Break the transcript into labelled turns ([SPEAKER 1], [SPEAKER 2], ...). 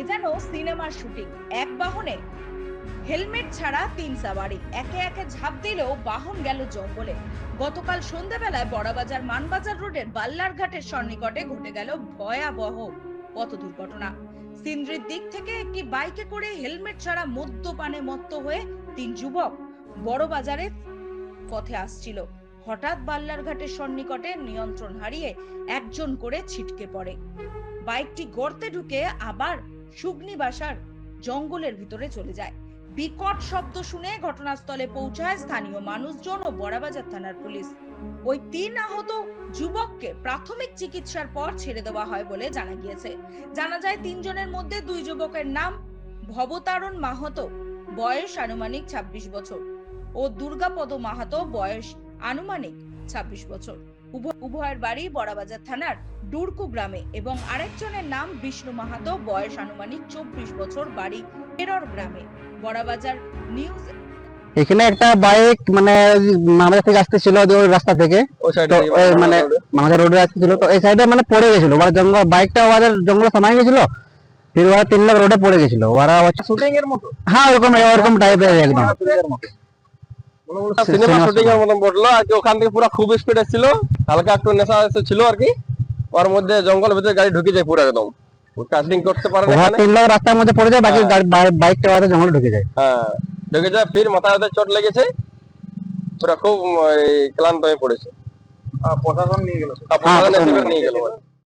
[SPEAKER 1] এ যেন সিনেমার শুটিং। এক বাহনে হেলমেট ছাড়া তিন সাওয়ারি। একে একে ঝাঁপ দিলেও বাহন গেল জঙ্গলে। গতকাল সন্ধ্যাবেলায় বড়াবাজার মানবাজার রোডের বাল্লারঘাটের সন্নিকটে ঘটে গেল ভয়াবহ পথ দুর্ঘটনা। সিন্দ্রির দিক থেকে একটি বাইকে করে হেলমেট ছাড়া মদ্যপানে মত্ত হয়ে তিন যুবক বড় বাজারে পথে আসছিল। হঠাৎ বাল্লারঘাটের সন্নিকটে নিয়ন্ত্রণ হারিয়ে একজন করে ছিটকে পড়ে। বাইকটি গর্তে ঢুকে আবার সুগ্নি বাসার জঙ্গলের ভিতরে চলে যায়। বিকট শব্দ শুনে ঘটনাস্থলে পৌঁছায় স্থানীয় মানুষজন ও বড়াবাজার থানার পুলিশ। ওই তিন আহত যুবককে প্রাথমিক চিকিৎসার পর ছেড়ে দেওয়া হয় বলে জানা গিয়েছে। জানা যায়, তিনজনের মধ্যে দুই যুবকের নাম ভবতারণ মাহাতো, বয়স আনুমানিক ২৬ বছর ও দুর্গাপদ মাহাতো, বয়স আনুমানিক ২৬ বছর। উভয়ের বাড়ি বড়াবাজার থানার ডুরকু গ্রামে এবং আরেকজনের নাম বিষ্ণু মাহাতো বয়স আনুমানিক চব্বিশ বছর বাড়ি পেরর গ্রামে। বড়াবাজার নিউজ
[SPEAKER 2] এখানে একটা বাইক মানে আমাদের থেকে আসতেছিল ওই রাস্তা থেকে। তো মানে আমাদের রোডে আসতেছিল। তো এই সাইডে মানে পড়ে গেছিল। ওরা জঙ্গল বাইকটা ওদের জঙ্গলে সমাই গেছিল। ফির ওরা তিন লোক রোডে পড়ে গেছিল। ওরা হচ্ছে-
[SPEAKER 3] শুটিং এর মতো?
[SPEAKER 2] হ্যাঁ ওরকম ওরকম টাইপের একদম।
[SPEAKER 3] সিনেমা শুটিং এর মতন বলল ওখান থেকে পুরো খুব স্পিড ছিল হালকা একটু নেশা এসে ছিল আর কি। ওর মধ্যে জঙ্গলের ভিতরে গাড়ি ঢুকে যায় পুরো একদম। কাটিং করতে পারে না
[SPEAKER 2] তিন লাখ রাস্তার মধ্যে পড়ে যায় বাকি
[SPEAKER 3] হ্যাঁ।
[SPEAKER 2] বাইকটা ওদের জঙ্গলে ঢুকে যায়।
[SPEAKER 3] হ্যাঁ। ঢুকে যায় ফির মাথায় হাতে চোট লেগেছে। পুরো খুব ক্লান্ত হয়ে পড়েছে।
[SPEAKER 4] প্রশাসন নিয়ে গেল।
[SPEAKER 3] আর প্রশাসন নিয়ে গেল।